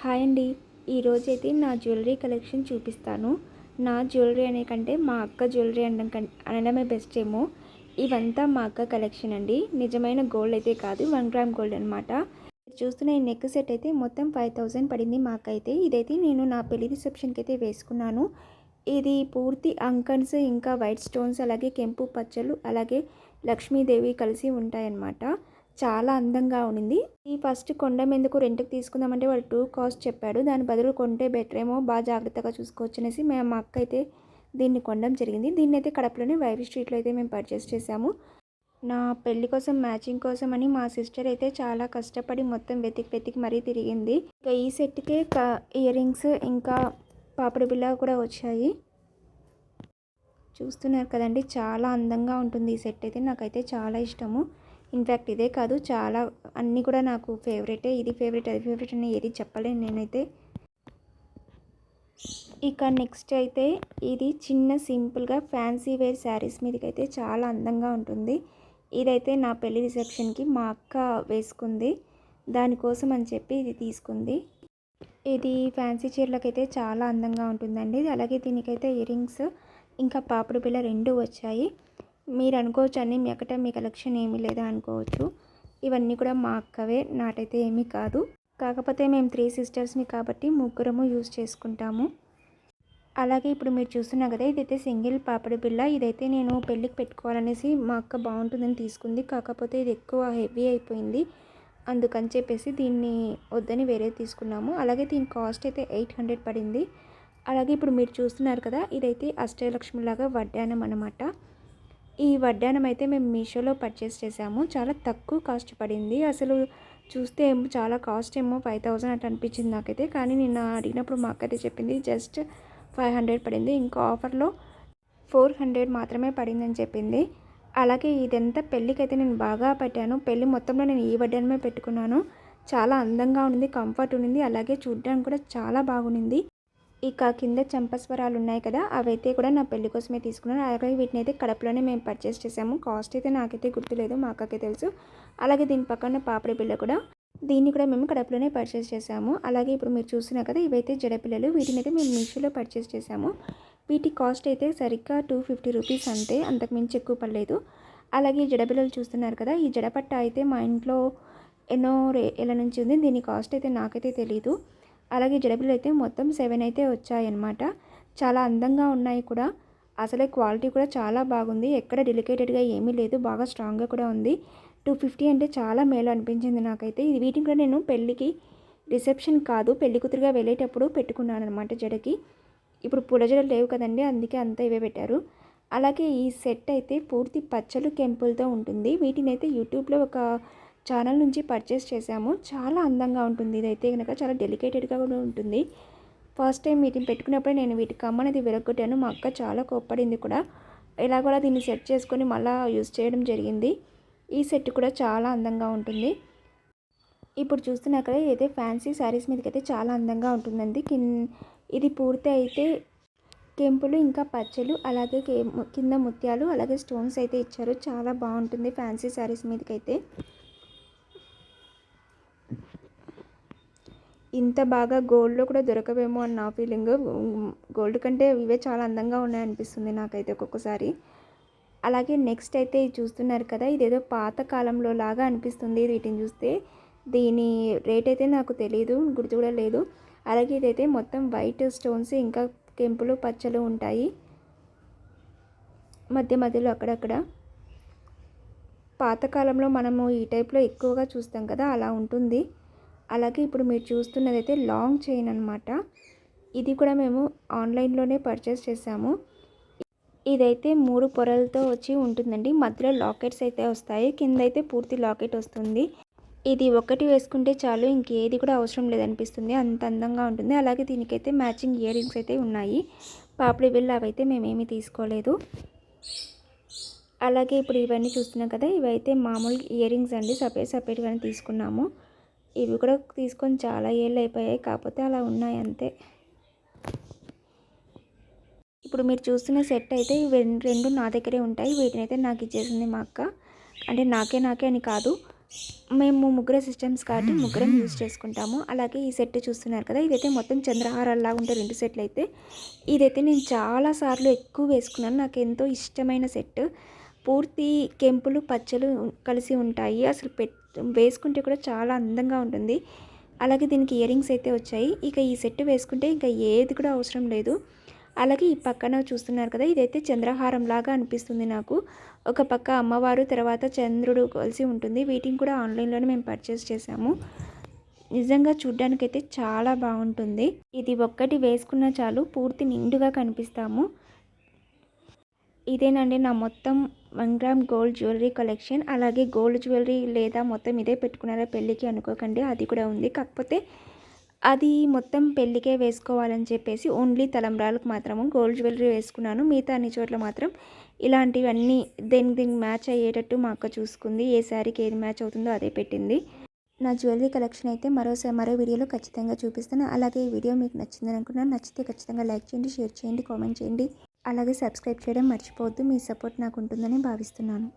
Hi అండి. ఈరోజైతే నా జ్యువెలరీ కలెక్షన్ చూపిస్తాను. నా జ్యువెలరీ అనే కంటే మా అక్క జ్యువెలరీ అనడం కం అనడమే బెస్ట్ ఏమో. ఇవంతా మా అక్క కలెక్షన్ అండి. నిజమైన గోల్డ్ అయితే కాదు వన్ గ్రామ్ గోల్డ్ అనమాట చూస్తున్న ఈ నెక్ సెట్ అయితే మొత్తం ఫైవ్ థౌజండ్ పడింది మాకైతే. ఇదైతే నేను నా పెళ్ళి రిసెప్షన్కి అయితే వేసుకున్నాను. ఇది పూర్తి అంకన్స్ ఇంకా వైట్ స్టోన్స్ అలాగే కెంపు పచ్చలు అలాగే లక్ష్మీదేవి కలిసి ఉంటాయన్నమాట. చాలా అందంగా ఉండింది ఈ ఫస్ట్ కొండం ఎందుకు రెంట్కి తీసుకుందామంటే వాళ్ళు టూ కాస్ట్ చెప్పాడు దాని బదులు కొంటే బెటర్ ఏమో బాగా జాగ్రత్తగా చూసుకోవచ్చు అనేసి మేము మా అక్క అయితే దీన్ని కొనడం జరిగింది. దీన్ని అయితే కడపలోనే వైవి స్ట్రీట్లో అయితే మేము పర్చేస్ చేసాము నా పెళ్ళి కోసం మ్యాచింగ్ కోసం అని మా సిస్టర్ అయితే చాలా కష్టపడి మొత్తం వెతికి వెతికి మరీ తిరిగింది. ఇంకా ఈ సెట్కే ఇయర్ రింగ్స్ ఇంకా పాపడి బిల్ల కూడా వచ్చాయి. చూస్తున్నారు కదండి చాలా అందంగా ఉంటుంది ఈ సెట్ అయితే. నాకైతే చాలా ఇష్టము. ఇన్ఫ్యాక్ట్ ఇదే కాదు చాలా అన్నీ కూడా నాకు ఫేవరెటే. ఇది ఫేవరెట్ అది ఫేవరెట్ అని ఏది చెప్పలేను నేనైతే. ఇక నెక్స్ట్ అయితే ఇది చిన్న సింపుల్గా ఫ్యాన్సీ వేర్ శారీస్ మీదకైతే చాలా అందంగా ఉంటుంది. ఇదైతే నా పెళ్ళి రిసెప్షన్కి మా అక్క వేసుకుంది. దానికోసం అని చెప్పి ఇది తీసుకుంది. ఇది ఫ్యాన్సీ చీరలకైతే చాలా అందంగా ఉంటుందండి. అలాగే దీనికైతే ఇయర్ రింగ్స్ ఇంకా పాపిడి బిళ్ళ రెండు వచ్చాయి. మీరు అనుకోవచ్చు అన్నీ మీ అక్కట మీ కలెక్షన్ ఏమీ లేదా అనుకోవచ్చు. ఇవన్నీ కూడా మా అక్కవే నాటైతే ఏమీ కాదు. కాకపోతే మేము త్రీ సిస్టర్స్ని కాబట్టి ముగ్గురము యూజ్ చేసుకుంటాము. అలాగే ఇప్పుడు మీరు చూస్తున్నారు కదా ఇదైతే సింగిల్ పాపడి బిళ్ళ. ఇదైతే నేను పెళ్ళికి పెట్టుకోవాలనేసి మా అక్క బాగుంటుందని తీసుకుంది. కాకపోతే ఇది ఎక్కువ హెవీ అయిపోయింది. అందుకని చెప్పేసి దీన్ని వద్దని వేరే తీసుకున్నాము. అలాగే దీని కాస్ట్ అయితే ఎయిట్ హండ్రెడ్ పడింది. అలాగే ఇప్పుడు మీరు చూస్తున్నారు కదా ఇదైతే అష్టలక్ష్మిలాగా వడ్డానం అనమాట ఈ వడ్డానం అయితే మేము మీషోలో పర్చేస్ చేసాము చాలా తక్కువ కాస్ట్ పడింది. అసలు చూస్తే ఏమో చాలా కాస్ట్ ఏమో ఫైవ్ థౌజండ్ అట్లా అనిపించింది నాకైతే. కానీ నిన్న అడిగినప్పుడు మా అక్క చెప్పింది జస్ట్ ఫైవ్ హండ్రెడ్ పడింది. ఇంకా ఆఫర్లో ఫోర్ హండ్రెడ్ మాత్రమే పడిందని చెప్పింది. అలాగే ఇదంతా పెళ్ళికైతే నేను బాగా పెట్టాను. పెళ్ళి మొత్తంలో నేను ఈ వడ్డానమే పెట్టుకున్నాను. చాలా అందంగా ఉంది కంఫర్ట్ ఉంది అలాగే చూడడానికి కూడా చాలా బాగుంది ఇక కింద చంపస్వరాలు ఉన్నాయి కదా అవైతే కూడా నా పెళ్ళి కోసమే తీసుకున్నాను. అలాగే వీటిని అయితే కడపలోనే మేము పర్చేస్ చేసాము కాస్ట్ అయితే నాకైతే గుర్తులేదు మా అక్కకే తెలుసు. అలాగే దీని పక్కన పాపడి బిళ్ళ కూడా దీన్ని కూడా మేము కడపలోనే పర్చేస్ చేసాము అలాగే ఇప్పుడు మీరు చూస్తున్నారు కదా ఇవైతే జడపిల్లలు వీటిని అయితే మేము మీషోలో పర్చేస్ చేసాము వీటి కాస్ట్ అయితే సరిగ్గా టూ ఫిఫ్టీ రూపీస్ అంతే అంతకు మించి ఎక్కువ పడలేదు. అలాగే జడపిల్లలు చూస్తున్నారు కదా ఈ జడపట్ట అయితే మా ఇంట్లో ఎన్నో రే ఎలా నుంచి ఉంది. దీని కాస్ట్ అయితే నాకైతే తెలీదు. అలాగే జిలేబీలు అయితే మొత్తం సెవెన్ అయితే వచ్చాయన్నమాట. చాలా అందంగా ఉన్నాయి కూడా. అసలే క్వాలిటీ కూడా చాలా బాగుంది. ఎక్కడ డెలికేటెడ్గా ఏమీ లేదు. బాగా స్ట్రాంగ్గా కూడా ఉంది. టూ ఫిఫ్టీ అంటే చాలా మేలు అనిపించింది నాకైతే. ఇది వీటిని కూడా నేను పెళ్ళికి రిసెప్షన్ కాదు పెళ్ళి కూతురుగా వెళ్ళేటప్పుడు పెట్టుకున్నాను అనమాట జడకి. ఇప్పుడు పుడజడలు లేవు కదండి అందుకే అంతా ఇవే పెట్టారు. అలాగే ఈ సెట్ అయితే పూర్తి పచ్చలు కెంపులతో ఉంటుంది. వీటిని అయితే యూట్యూబ్లో ఒక ఛానల్ నుంచి పర్చేస్ చేశాము. చాలా అందంగా ఉంటుంది. ఇదైతే కనుక చాలా డెలికేటెడ్గా కూడా ఉంటుంది. ఫస్ట్ టైం వీటిని పెట్టుకున్నప్పుడే నేను వీటి కమ్మనేది విరగొట్టాను మా అక్క చాలా కోప్పడింది కూడా. ఇలా కూడా దీన్ని సెట్ చేసుకొని మళ్ళీ యూజ్ చేయడం జరిగింది. ఈ సెట్ కూడా చాలా అందంగా ఉంటుంది. ఇప్పుడు చూస్తున్నా కదా ఇదైతే ఫ్యాన్సీ శారీస్ మీదకైతే చాలా అందంగా ఉంటుందండి. కిన్ ఇది పూర్తి అయితే కెంపులు ఇంకా పచ్చలు అలాగే కింద ముత్యాలు అలాగే స్టోన్స్ అయితే ఇచ్చారు. చాలా బాగుంటుంది ఫ్యాన్సీ శారీస్ మీదకైతే. ఇంత బాగా గోల్డ్లో కూడా దొరకవేమో అని నా ఫీలింగ్ గోల్డ్ కంటే ఇవే చాలా అందంగా ఉన్నాయనిపిస్తుంది నాకైతే ఒక్కొక్కసారి. అలాగే నెక్స్ట్ అయితే చూస్తున్నారు కదా ఇదేదో పాత కాలంలో లాగా అనిపిస్తుంది వీటిని చూస్తే. దీని రేట్ అయితే నాకు తెలియదు గుర్తు కూడా లేదు. అలాగే ఇదైతే మొత్తం వైట్ స్టోన్స్ ఇంకా కెంపులు పచ్చలు ఉంటాయి. మధ్య మధ్యలో అక్కడక్కడ. పాతకాలంలో మనము ఈ టైప్లో ఎక్కువగా చూస్తాం కదా అలా ఉంటుంది. అలాగే ఇప్పుడు మీరు చూస్తున్నదైతే లాంగ్ చైన్ అనమాట ఇది కూడా మేము ఆన్లైన్లోనే పర్చేస్ చేసాము ఇదైతే మూడు పొరలతో వచ్చి ఉంటుందండి. మధ్యలో లాకెట్స్ అయితే వస్తాయి. కింద అయితే పూర్తి లాకెట్ వస్తుంది. ఇది ఒకటి వేసుకుంటే చాలు ఇంకేది కూడా అవసరం లేదనిపిస్తుంది. అంత అందంగా ఉంటుంది. అలాగే దీనికైతే మ్యాచింగ్ ఇయర్ రింగ్స్ అయితే ఉన్నాయి. పాపిడి బిల్ అవైతే మేమేమి తీసుకోలేదు. అలాగే ఇప్పుడు ఇవన్నీ చూస్తున్నాం కదా. ఇవైతే మామూలు ఇయర్ రింగ్స్ అండి. సపరేట్ సపరేట్గానే తీసుకున్నాము. ఇవి కూడా తీసుకొని చాలా ఏళ్ళు అయిపోయాయి కాకపోతే అలా ఉన్నాయి అంతే. ఇప్పుడు మీరు చూస్తున్న సెట్ అయితే రెండు నా దగ్గరే ఉంటాయి. వీటిని అయితే నాకు ఇచ్చేసింది మా అక్క. అంటే నాకే నాకే అని కాదు. మేము ముగ్గురు సిస్టమ్స్ కాబట్టి ముగ్గురం యూజ్ చేసుకుంటాము. అలాగే ఈ సెట్ చూస్తున్నారు కదా ఇదైతే మొత్తం చంద్రహారాల్లా ఉంటే రెండు సెట్లు అయితే ఇదైతే నేను చాలా సార్లు ఎక్కువ వేసుకున్నాను. నాకు ఎంతో ఇష్టమైన సెట్. పూర్తి కెంపులు పచ్చలు కలిసి ఉంటాయి. అసలు పెట్ వేసుకుంటే కూడా చాలా అందంగా ఉంటుంది. అలాగే దీనికి ఇయరింగ్స్ అయితే వచ్చాయి. ఇక ఈ సెట్ వేసుకుంటే ఇంకా ఏది కూడా అవసరం లేదు. అలాగే ఈ పక్కన చూస్తున్నారు కదా ఇదైతే చంద్రహారం లాగా అనిపిస్తుంది నాకు. ఒక పక్క అమ్మవారు తర్వాత చంద్రుడు కలిసి ఉంటుంది. వీటిని కూడా ఆన్లైన్లోనే మేము పర్చేస్ చేసాము నిజంగా చూడ్డానికైతే చాలా బాగుంటుంది. ఇది ఒక్కటి వేసుకున్న చాలు పూర్తి నిండుగా కనిపిస్తాము. ఇదేనండి నా మొత్తం one gram gold jewellery collection. అలాగే గోల్డ్ జ్యువెలరీ లేదా మొత్తం ఇదే పెట్టుకున్నారా పెళ్ళికి అనుకోకండి అది కూడా ఉంది. కాకపోతే అది మొత్తం పెళ్ళికే వేసుకోవాలని చెప్పేసి ఓన్లీ తలంబ్రాలకు మాత్రము గోల్డ్ జ్యువెలరీ వేసుకున్నాను. మిగతా అన్ని చోట్ల మాత్రం ఇలాంటివన్నీ దేనికి దీనికి మ్యాచ్ అయ్యేటట్టు మా అక్క చూసుకుంది. ఏ శారీకి ఏది మ్యాచ్ అవుతుందో అదే పెట్టింది. నా జ్యువెలరీ కలెక్షన్ అయితే మరోసారి మరో వీడియోలో ఖచ్చితంగా చూపిస్తాను. అలాగే ఈ వీడియో మీకు నచ్చిందని అనుకున్నాను నచ్చితే ఖచ్చితంగా లైక్ చేయండి షేర్ చేయండి కామెంట్ చేయండి. అలాగే సబ్స్క్రైబ్ చేయడం మర్చిపోవద్దు. మీ సపోర్ట్ నాకు ఉంటుందని భావిస్తున్నాను.